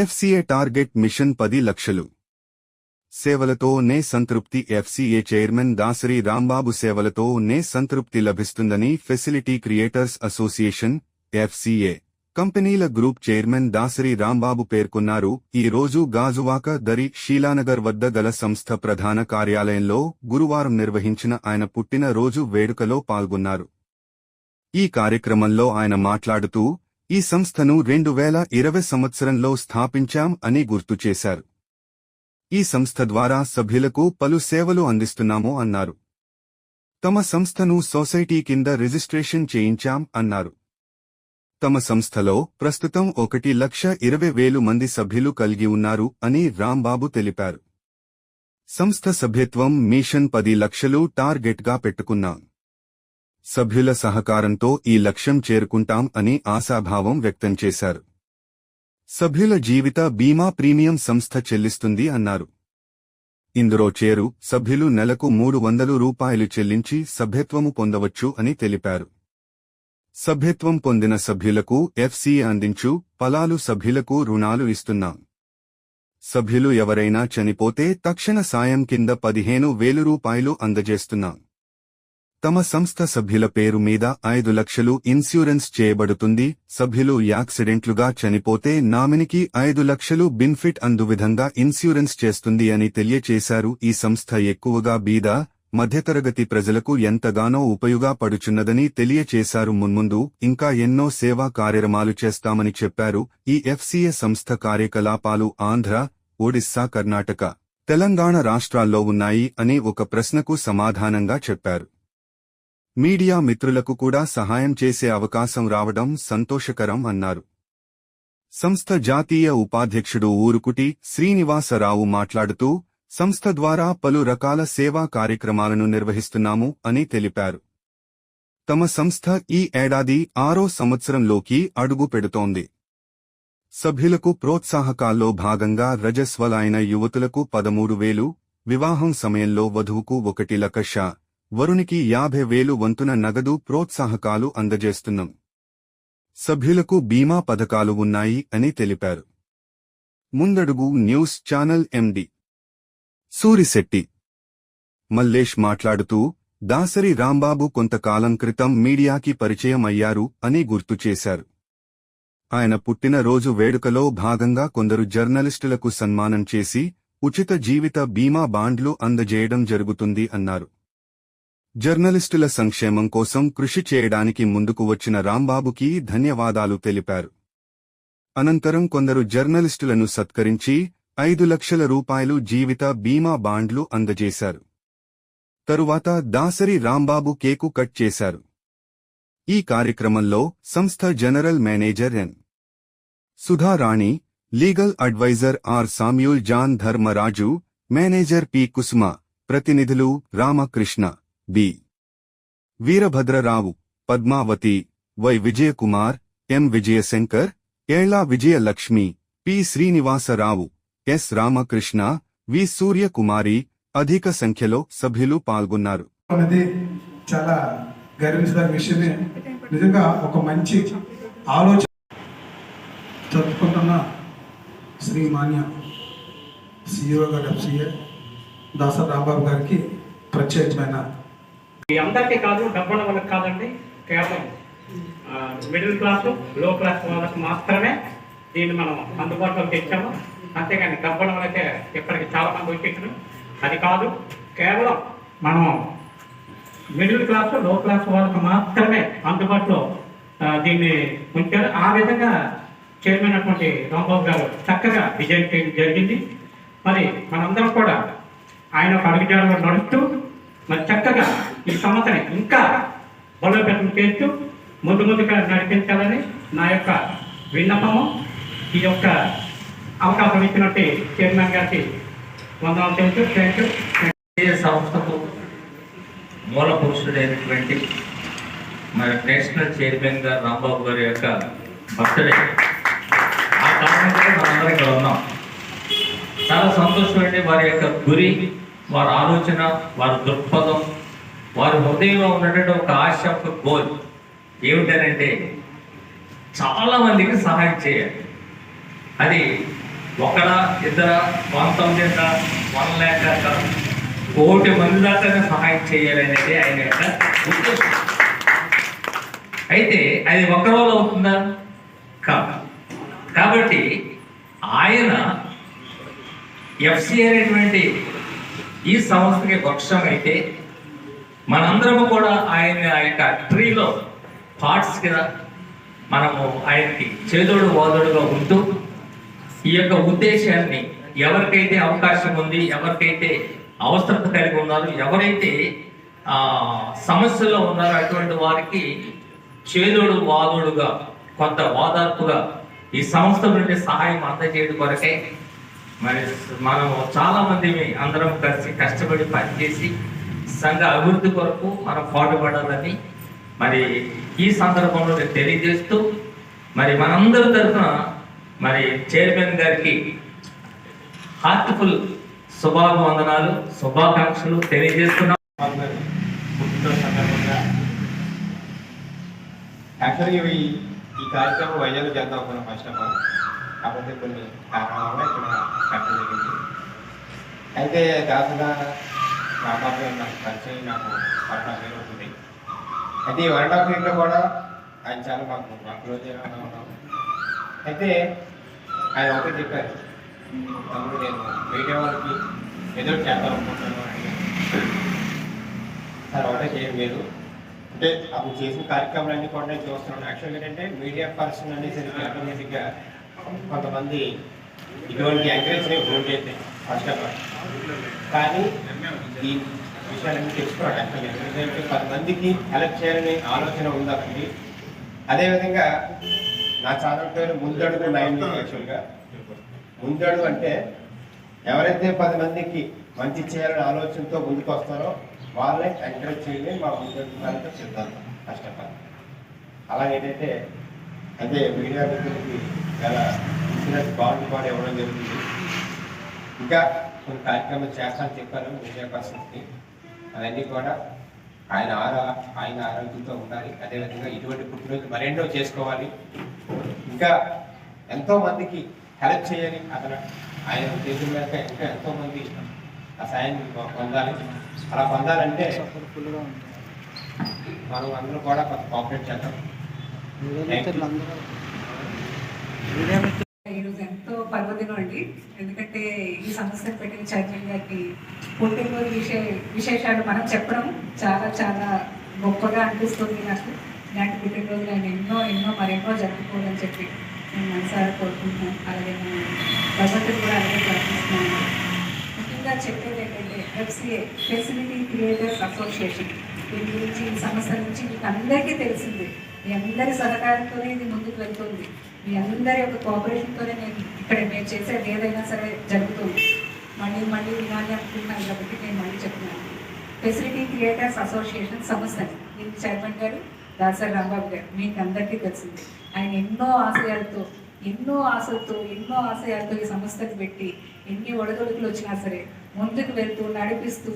FCA target machine పది లక్షలు సేవలతో నే సంతృప్తి ఎఫ్సీఏ చైర్మన్ దాసరి రాంబాబు సేవలతో నే సంతృప్తి లభిస్తుందని ఫెసిలిటీ క్రియేటర్స్ అసోసియేషన్ ఎఫ్సీఏ కంపెనీల గ్రూప్ చైర్మన్ దాసరి రాంబాబు పేర్కొన్నారు ఈ రోజు గాజువాక దరి షీలానగర్ వద్ద గల సంస్థ ప్రధాన కార్యాలయంలో గురువారం నిర్వహించిన ఆయన పుట్టిన రోజు వేడుకలో పాల్గొన్నారు ఈ కార్యక్రమంలో ఆయన మాట్లాడుతూ ఈ సంస్థను రెండు వేల ఇరవై సంవత్సరంలో స్థాపించాం అని గుర్తు చేశారు ఈ సంస్థ ద్వారా సభ్యులకు పలు సేవలు అందిస్తున్నాము అన్నారు తమ సంస్థను సొసైటీ కింద రిజిస్ట్రేషన్ చేయించాం అన్నారు తమ సంస్థలో ప్రస్తుతం ఒకటి లక్ష ఇరవై వేలు మంది సభ్యులు కలిగి ఉన్నారు అని రాంబాబు తెలిపారు సంస్థ సభ్యత్వం మిషన్ పది లక్షలు టార్గెట్గా పెట్టుకున్నాం సభ్యుల సహకారంతో ఈ లక్ష్యం చేరుకుంటాం అని ఆశాభావం వ్యక్తం చేశారు సభ్యుల జీవిత బీమా ప్రీమియం సంస్థ చెల్లిస్తుంది అన్నారు ఇందులో చేరు సభ్యులు నెలకు మూడు వందలు రూపాయలు చెల్లించి సభ్యత్వము పొందవచ్చు అని తెలిపారు సభ్యత్వం పొందిన సభ్యులకు ఎఫ్సీ అందించు పలాలు సభ్యులకు రుణాలు ఇస్తున్నాం సభ్యులు ఎవరైనా చనిపోతే తక్షణ సాయం కింద పదిహేను వేలు రూపాయలు అందజేస్తున్నాం తమ సంస్థ సభ్యుల పేరు మీద ఐదు లక్షలు ఇన్సూరెన్స్ చేయబడుతుంది సభ్యులు యాక్సిడెంట్లుగా చనిపోతే నామినికి ఐదు లక్షలు బిన్ఫిట్ అందు విధంగా ఇన్సూరెన్స్ చేస్తుంది అని తెలియచేశారు ఈ సంస్థ ఎక్కువగా బీద మధ్యతరగతి ప్రజలకు ఎంతగానో ఉపయోగపడుచున్నదని తెలియచేశారు మున్ముందు ఇంకా ఎన్నో సేవా కార్యక్రమాలు చేస్తామని చెప్పారు ఈ ఎఫ్సీఏ సంస్థ కార్యకలాపాలు ఆంధ్ర ఒడిస్సా కర్ణాటక తెలంగాణ రాష్ట్రాల్లో ఉన్నాయి అని ఒక ప్రశ్నకు సమాధానంగా చెప్పారు మీడియా మిత్రులకు కూడా సహాయం చేసే అవకాశం రావడం సంతోషకరం అన్నారు సంస్థ జాతీయ ఉపాధ్యక్షుడు ఊరుకుటి శ్రీనివాసరావు మాట్లాడుతూ సంస్థ ద్వారా పలు రకాల సేవా కార్యక్రమాలను నిర్వహిస్తున్నాము అని తెలిపారు తమ సంస్థ ఈ ఏడాది ఆరో సంవత్సరంలోకి అడుగు పెడుతోంది సభ్యులకు ప్రోత్సాహకాల్లో భాగంగా రజస్వలైన యువతులకు పదమూడు వేలు వివాహం సమయంలో వధువుకు ఒకటి లక్ష వరునికి యాభై వేలు వంతున నగదు ప్రోత్సాహకాలు అందజేస్తున్నాం సభ్యులకు బీమా పథకాలు ఉన్నాయి అని తెలిపారు Mundadugu news channel MD Surisetti Mallesh మాట్లాడుతూ దాసరి రాంబాబు కొంతకాలం క్రితం మీడియాకి పరిచయం అయ్యారు అని గుర్తు చేశారు ఆయన పుట్టినరోజు వేడుకలో భాగంగా కొందరు జర్నలిస్టులకు సన్మానం చేసి ఉచిత జీవిత బీమా బాండ్లు అందజేయడం జరుగుతుంది అన్నారు జర్నలిస్టుల సంక్షేమం కోసం కృషి చేయడానికి ముందుకు వచ్చిన రాంబాబుకి ధన్యవాదాలు తెలిపారు అనంతరం కొందరు జర్నలిస్టులను సత్కరించి ఐదు లక్షల రూపాయలు జీవిత బీమా బాండ్లు అందజేశారు తరువాత దాసరి రాంబాబు కేకు కట్ చేశారు ఈ కార్యక్రమంలో సంస్థ general manager N Sudharani legal advisor R Samuel John Dharmaraju manager P Kusuma ప్రతినిధులు Ramakrishna B Veerabhadrarao Padmavathi Y Vijayakumar M Vijayashankar ఏళ్లా Vijayalakshmi P Srinivasarao S Ramakrishna V Suryakumari అధిక సంఖ్యలో సభ్యులు పాల్గొన్నారు అనేది చాలా గర్వించదగిన విషయమే నిజంగా ఒక మంచి ఆలోచన చదువుకుంటున్న శ్రీ సిఇఓ గారు ఎఫ్సిఏ దాస రాంబాబు గారికి ప్రత్యేకమైన మీ అందరికీ కాదు డబ్బుల వాళ్ళకి కాదండి కేవలం మిడిల్ క్లాస్ లో క్లాస్ వాళ్ళకి మాత్రమే దీన్ని మనం అందుబాటులోకి తెచ్చాము అంతేగాని డబ్బుల వాళ్ళకే ఇప్పటికి చాలా మంది వచ్చేసారు అది కాదు కేవలం మనం మిడిల్ క్లాస్ లో క్లాస్ వాళ్ళకి మాత్రమే అందుబాటులో దీన్ని ఉంచారు ఆ విధంగా చైర్మన్ అటువంటి రాంబాబు గారు చక్కగా డిజైన్ చేయడం జరిగింది మరి మనందరం కూడా ఆయన ఒక అడుగుజాడలో నడుస్తూ మరి చక్కగా ఈ సంవత్సరం ఇంకా బలోపేతం చేస్తూ ముందు ముందుగా నడిపించాలని నా యొక్క విన్నపము ఈ యొక్క అవకాశం ఇచ్చినట్టు చైర్మన్ గారికి వందనం తెలుసు థ్యాంక్ యూ సంస్థకు మూల పురుషుడైనటువంటి మరి నేషనల్ చైర్మన్ గారు రాంబాబు గారి యొక్క బర్త్డే ఆ కారణంగా మనందరం ఇక్కడ ఉన్నాం చాలా సంతోషం అండి వారి యొక్క గురి వారి ఆలోచన వారి దృక్పథం వారి హృదయంలో ఉన్నటువంటి ఒక ఆశ ఒక గోల్ ఏమిటనంటే చాలా మందికి సహాయం చేయాలి అది ఒకరా ఇద్దర వన్ థౌజండ్ వన్ ల్యాక్ దాకా కోటి మంది దాకా సహాయం చేయాలనేది ఆయన యొక్క అయితే అది ఒక రోజు అవుతుందా కాదు కాబట్టి ఆయన ఎఫ్సి అనేటువంటి ఈ సంస్థకి పక్షం అయితే మనందరము కూడా ఆయన్ని ఆ యొక్క ట్రీలో పార్ట్స్ కింద మనము ఆయనకి చేదోడు వాదోడుగా ఉంటూ ఈ యొక్క ఉద్దేశాన్ని ఎవరికైతే అవకాశం ఉంది ఎవరికైతే అవసరత కలిగి ఉన్నారు ఎవరైతే సమస్యలో ఉన్నారో అటువంటి వారికి చేదోడు వాదోడుగా కొంత వాదార్పుగా ఈ సంస్థ నుండి సహాయం అందజేయడం కొరకే మరి మనము చాలా మంది అందరం కలిసి కష్టపడి పనిచేసి సంఘ అభివృద్ధి కొరకు మనం పాటుపడాలని మరి ఈ సందర్భంలో నేను తెలియజేస్తూ మరి మనందరి తరఫున మరి చైర్మన్ గారికి హార్ట్ఫుల్ శుభాభివందనాలు శుభాకాంక్షలు తెలియజేస్తున్నాం సందర్భంగా ఈ కార్యక్రమం వైజాగ్ జాతర కొన్ని ఫస్ట్ ఆఫ్ ఆల్ కొన్ని కారణాల వల్ల ఇక్కడ పెట్టడం జరిగింది అయితే కాకుండా దాదాపు నాకు పరిచయం నాకు వరడాకు అవుతుంది అయితే ఈ వరడాకు ఇంట్లో కూడా ఆయన చాలా మాకు మాకు రోజుగా ఉన్నాం అయితే ఆయన ఒకటి చెప్పారు తమ్ముడు నేను మీడియా వాళ్ళకి ఏదో చేద్దాం అనుకుంటున్నాను సార్ ఒకటే చేయడం లేదు అంటే అప్పుడు చేసిన కార్యక్రమాలన్నీ కూడా నేను చూస్తున్నాను యాక్చువల్గా ఏంటంటే మీడియా పర్సన్ అనేది ఆటోమేటిక్గా కొంతమంది ఇటువంటి ఎంకరేజ్ ఇవ్వండి ఫస్ట్ ఆఫ్ ఆల్ కానీ ఈ విషయాలన్నీ తెచ్చుకోవడానికి ఎందుకంటే మందికి హెల్ప్ చేయాలనే ఆలోచన ఉంది అక్కడికి అదేవిధంగా నా ఛానల్ పేరు ముందడుగు నైన్ యాక్చువల్గా ముందడుగు అంటే ఎవరైతే పది మందికి మంచి చేయాలనే ఆలోచనతో ముందుకు వస్తారో వాళ్ళని ఎంకరేజ్ చేయడం మా ముందడుగు దానితో సిద్ధాంతం కష్టపడ అలా ఏంటంటే అదే మీడియా దగ్గరికి చాలా ఇన్సూరెన్స్ బాగుంటుంది కూడా ఇవ్వడం జరుగుతుంది ఇంకా కొన్ని కార్యక్రమం చేస్తానని చెప్పాను మీడియా పర్సన్స్కి అవన్నీ కూడా ఆయన ఆరో ఆయన ఆరోగ్యంతో ఉండాలి అదేవిధంగా ఇటువంటి పుట్టినరోజు మరెన్నో చేసుకోవాలి ఇంకా ఎంతోమందికి హెల్ప్ చేయాలి అతను ఆయన ఉద్దేశం మీద ఇంకా ఎంతోమంది ఆ సాయం పొందాలి అలా పొందాలంటే మనం అందరూ కూడా కొంత కోఆపరేట్ చేద్దాం ఈరోజు ఎంతో పర్వదినం అండి ఎందుకంటే ఈ సంస్థను పెట్టిన చైర్మన్ గారికి పుట్టినరోజు విషయ విశేషాలు మనం చెప్పడం చాలా చాలా గొప్పగా అనిపిస్తుంది నాకు ఇలాంటి పుట్టినరోజు ఆయన ఎన్నో ఎన్నో మరెన్నో జరుపుకోవాలని చెప్పి నేను మనసారా కోరుకుంటున్నాను అలాగే నేను భగవంతుడు కూడా అలాగే ప్రార్థిస్తున్నాను ముఖ్యంగా చెప్పేది ఏంటంటే ఎఫ్సిఏ ఫెసిలిటీ క్రియేటర్స్ అసోసియేషన్ దీని గురించి ఈ సంస్థ నుంచి మీకు అందరికీ తెలిసింది మీ అందరి సహకారంతోనే ఇది ముందుకు వెళ్తుంది మీ అందరి యొక్క కోఆపరేషన్తోనే నేను ఇక్కడ నేను చేసేది ఏదైనా సరే జరుగుతుంది మళ్ళీ మళ్ళీ వినాలి అనుకుంటున్నాను కాబట్టి నేను మళ్ళీ చెప్తున్నాను ఫెసిలిటీ క్రియేటర్స్ అసోసియేషన్ సంస్థ దీనికి చైర్మన్ గారు దాసర్ రాంబాబు గారు మీకు అందరికీ తెలిసింది ఆయన ఎన్నో ఆశయాలతో ఎన్నో ఆశలతో ఎన్నో ఆశయాలతో ఈ సంస్థకు పెట్టి ఎన్ని ఒడదొడుకులు వచ్చినా సరే ముందుకు వెళ్తూ నడిపిస్తూ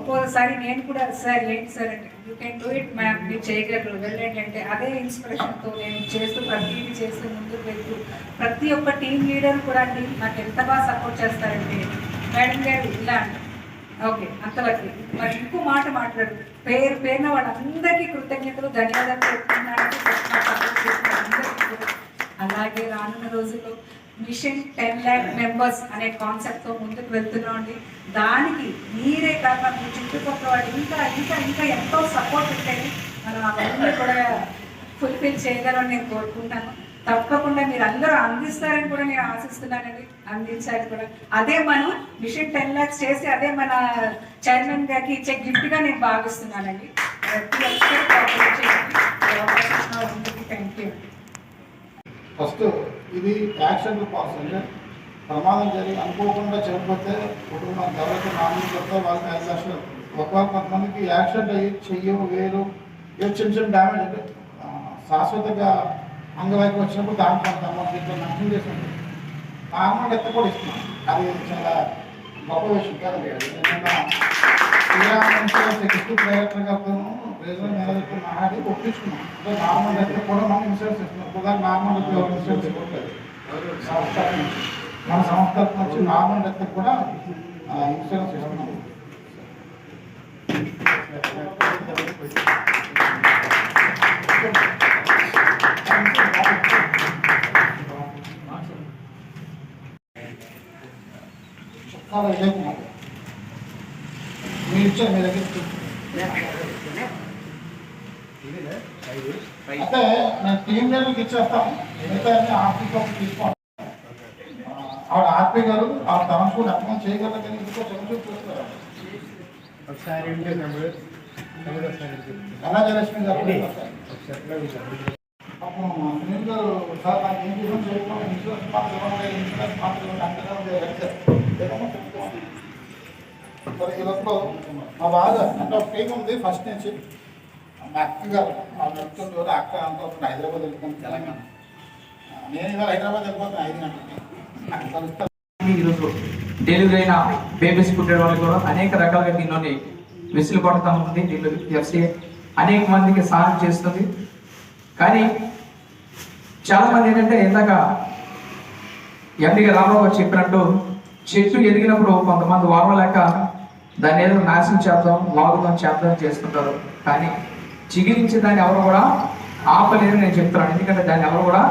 ఒక్కోసారి నేను కూడా సార్ ఏంటి సార్ అంటే you can do it ma'am మీరు చేయగలరు వెళ్ళండి అంటే అదే ఇన్స్పిరేషన్తో నేను చేస్తూ ప్రతిదీ చేస్తూ ముందుకు వెళ్తూ ప్రతి ఒక్క టీం లీడర్ కూడా అండి నాకు ఎంత బాగా సపోర్ట్ చేస్తారంటే మేడం గారు ఇలా ఓకే అంతవరకు మరి ఇంకో మాట మాట్లాడు పేరు పేరున వాళ్ళందరికీ కృతజ్ఞతలు ధన్యవాదాలు చెప్తున్నాను మిషన్ టెన్ ల్యాక్ మెంబర్స్ అనే కాన్సెప్ట్తో ముందుకు వెళ్తున్నామండి దానికి మీరే కాక మీ చుట్టుపక్కల వాళ్ళు ఇంకా ఇంకా ఇంకా ఎంతో సపోర్ట్ ఉంటుంది మనం అవన్నీ కూడా ఫుల్ఫిల్ చేయగలని నేను కోరుకుంటాను తప్పకుండా మీరు అందరూ అందిస్తారని కూడా నేను ఆశిస్తున్నానండి అందించాలి కూడా అదే మనం మిషన్ టెన్ ల్యాక్స్ చేసి అదే మన చైర్మన్ గారికి ఇచ్చే గిఫ్ట్గా నేను భావిస్తున్నానండి ప్రతి ఒక్కరు థ్యాంక్ యూ ఫస్ట్ ఇది యాక్సిడెంట్ పాస్ అంటే ప్రమాదం జరిగి అనుకోకుండా చనిపోతే కుటుంబం ఎవరైతే నామినీ పడితే వాళ్ళకి ఐదు లక్షలు ఒక్కొక్క కొంతమందికి యాక్సిడెంట్ అయ్యి చెయ్యి వేరు ఏ చిన్న చిన్న డ్యామేజ్ అంటే శాశ్వతంగా అంగవైపు వచ్చినప్పుడు దానికి కొంత అమౌంట్ ఇట్లా నష్టం చేసింది నార్మల్ ఎత్త కూడా ఇస్తున్నాం అది చాలా గొప్ప విషయం కాదు శ్రీరామ శిక్షణ డైరెక్టర్ గారు రిజర్వ్ నెలకి మాట్లాడి ఒప్పించుకున్నాం నార్మల్ అయితే కూడా మనం ఇన్సూరెన్స్ ఇస్తున్నాం ఒకవేళ నార్మల్ ఇన్సూరెన్స్ ఇవ్వట్లేదు సంస్థ మన సంస్థ వచ్చి నార్మల్ అయితే కూడా ఇన్సూరెన్స్ ఇస్తున్నాం మీరు ఇచ్చే మీ దగ్గర అంటే నేను టీమ్ లెవెల్కి ఇచ్చేస్తాం మిగతా ఆర్పీ కోసం ఆవిడ ఆర్పీ గారు ఆవిడ తనం కూడా అర్థం చేయగలదని ఇంకో చెంచూ చూస్తారు ఒకసారి నాకు ఏం చేసాం ఇన్సూరెన్స్ పాత్ర ఇన్సూరెన్స్ పాత్ర ఇవ్వండి అంటే సరే ఈ లోపల మా బాధ అంటే ఒక టీం ఉంది ఫస్ట్ నుంచి మా అక్క గారు వాళ్ళు నడుపుతున్న రోజు అక్క అనుకోకుండా హైదరాబాద్ వెళ్ళిపోతుంది తెలంగాణ నేను ఇవాళ హైదరాబాద్ వెళ్ళిపోతున్నాను ఐదు గంటలకి అక్కడ కలుస్తాను ఈరోజు డెలివరీ అయిన బేబీస్ పుట్టే వాళ్ళు కూడా అనేక రకాలుగా దీనిలోని విసులు కొడతా ఉంది దీనిలో ఎఫ్సీఏ అనేక మందికి సహాయం చేస్తుంది కానీ చాలా మంది ఏంటంటే ఇందాక ఎండి రామారావు చెప్పినట్టు చెట్లు ఎదిగినప్పుడు కొంతమంది వారం లేక దాన్ని ఏదో నాశనం చేద్దాం లాగుదాం చేద్దాం చేసుకుంటారు కానీ చిగిరించే దాన్ని ఎవరు కూడా ఆపలేరు నేను చెప్తున్నాను ఎందుకంటే దాన్ని ఎవరు కూడా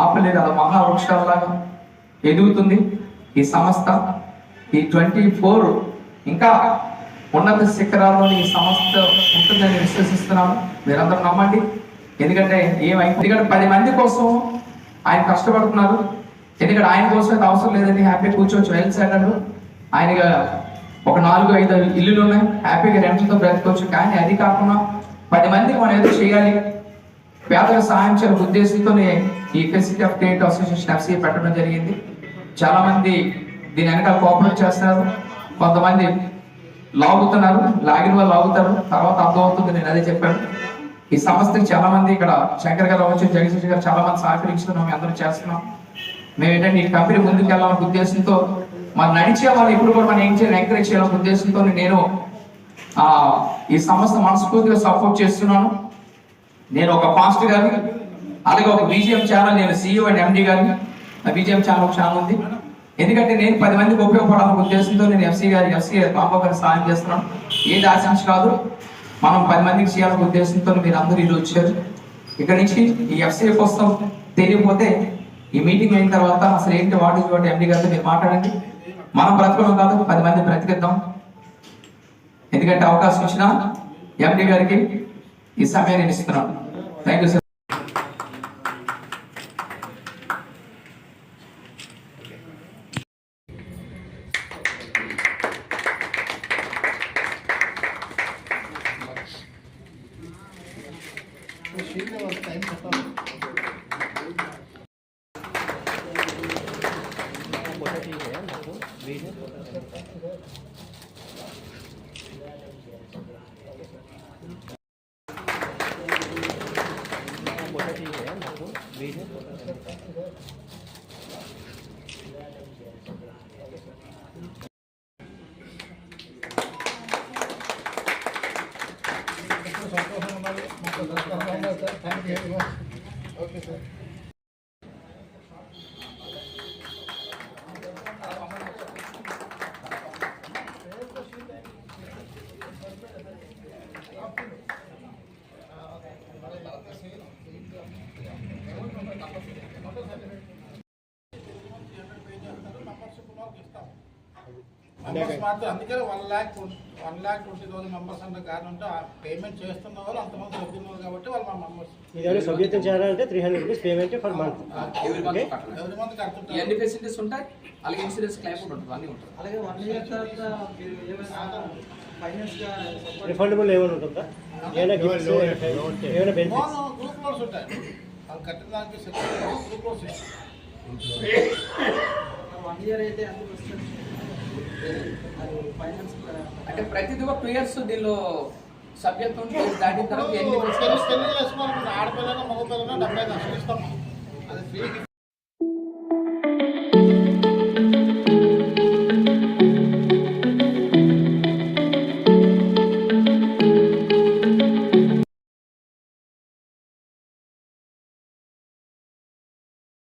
ఆపలేరు అది మహావృక్షాలలాగా ఎదుగుతుంది ఈ సంస్థ ఈ ట్వంటీ ఫోర్ ఇంకా ఉన్నత శిఖరాల్లో ఈ సంస్థ ఉంటుందని విశ్వసిస్తున్నాను మీరందరూ నమ్మండి ఎందుకంటే ఏమైంది ఎందుకంటే పది మంది కోసం ఆయన కష్టపడుతున్నారు ఎందుకంటే ఆయన కోసం అయితే అవసరం లేదండి హ్యాపీ కూర్చోవచ్చు వెల్ సెంటర్లు ఆయన ఒక నాలుగు ఐదు ఇల్లులు ఉన్నాయి హ్యాపీగా రెంట్లతో బ్రతకవచ్చు కానీ అది కాకుండా పది మందికి మనం ఏదో చేయాలి పేదలకు సహాయం చేయడం ఉద్దేశంతోనే ఈ facility of create association FC పెట్టడం జరిగింది చాలామంది దీని వెనకాల కోఆపరేట్ చేస్తారు కొంతమంది లాగుతున్నారు లాగిన వాళ్ళు లాగుతారు తర్వాత అర్థమవుతుంది నేను అదే చెప్పాను ఈ సంస్థకి చాలా మంది ఇక్కడ శంకర్ గారు అవ్వచ్చు జగదీష్ గారు చాలా మంది సహకరిస్తున్నాం మేము అందరూ చేస్తున్నాం మేము ఏంటంటే ఈ కంపెనీ ముందుకు వెళ్ళాలనే ఉద్దేశంతో మనం నడిచే వాళ్ళు ఇప్పుడు కూడా మనం ఏం చేయాలి ఎంకరేజ్ చేయాలనే ఉద్దేశంతో నేను ఈ సంస్థ మనస్ఫూర్తిగా సపోర్ట్ చేస్తున్నాను నేను ఒక పాస్ట్ గారిని అలాగే ఒక బీజిఎం ఛానల్ నేను సీఈఓ e అండ్ ఎండి గారిని నా బీజీఎం ఛానల్ ఒక ఛానల్ ఉంది ఎందుకంటే నేను పది మందికి ఉపయోగపడాలని ఉద్దేశంతో నేను ఎఫ్సి గారి ఎఫ్సీ కాంబో సాయం చేస్తున్నాను ఏది ఆశంస కాదు మనం పది మందికి చేయాలని ఉద్దేశంతో మీరు అందరూ ఇల్లు వచ్చారు ఇక్కడ నుంచి ఈ ఎఫ్సీ కోసం తెలియకపోతే ఈ మీటింగ్ అయిన తర్వాత అసలు ఏంటి వాటి ఎండి గారితో మీరు మాట్లాడండి మనం బ్రతకడం కాదు పది మంది బ్రతికిద్దాం ఎందుకంటే అవకాశం ఇచ్చిన ఎండి గారికి ఈ సమయాన్ని ఇస్తున్నాం thank you Thank you very much. Okay, sir. Members మాత్రం అందుకే one lakh one lakh twenty thousand members అంటే కారణంటే ఆ పేమెంట్ చేస్తున్న వాళ్ళు అంతమంది సభ్యున్నారు కాబట్టి వాళ్ళు మా మెంబర్స్ ఇదే సభ్యత్వం చేయాలంటే three hundred rupees payment for month ఎవరి మంత్ కడుతుంటారు ఎన్ని ఫెసిలిటీస్ ఉంటాయి అలాగే ఇన్సూరెన్స్ క్లైమ్ ఉంటుంది అన్నీ ఉంటుంది అలాగే వన్ ఇయర్ తర్వాత మీరు రిఫండబుల్ ఏమైనా ఉంటుందా ఏమైనా గిఫ్ట్స్ ఏమైనా బెనిఫిట్స్ గ్రూప్ లోన్స్ ఉంటాయి వాళ్ళు కట్టిన దానికి గ్రూప్ లోన్స్ వన్ ఇయర్ అయితే అందుకు అంటే ప్రతిది ఒక ప్లేయర్స్ దీనిలో సభ్యత్వం దాటిన తర్వాత ఎన్ని ఆడపిల్లైనా మగపిల్లైనా డెబ్బై లక్షలు అది ఫ్రీ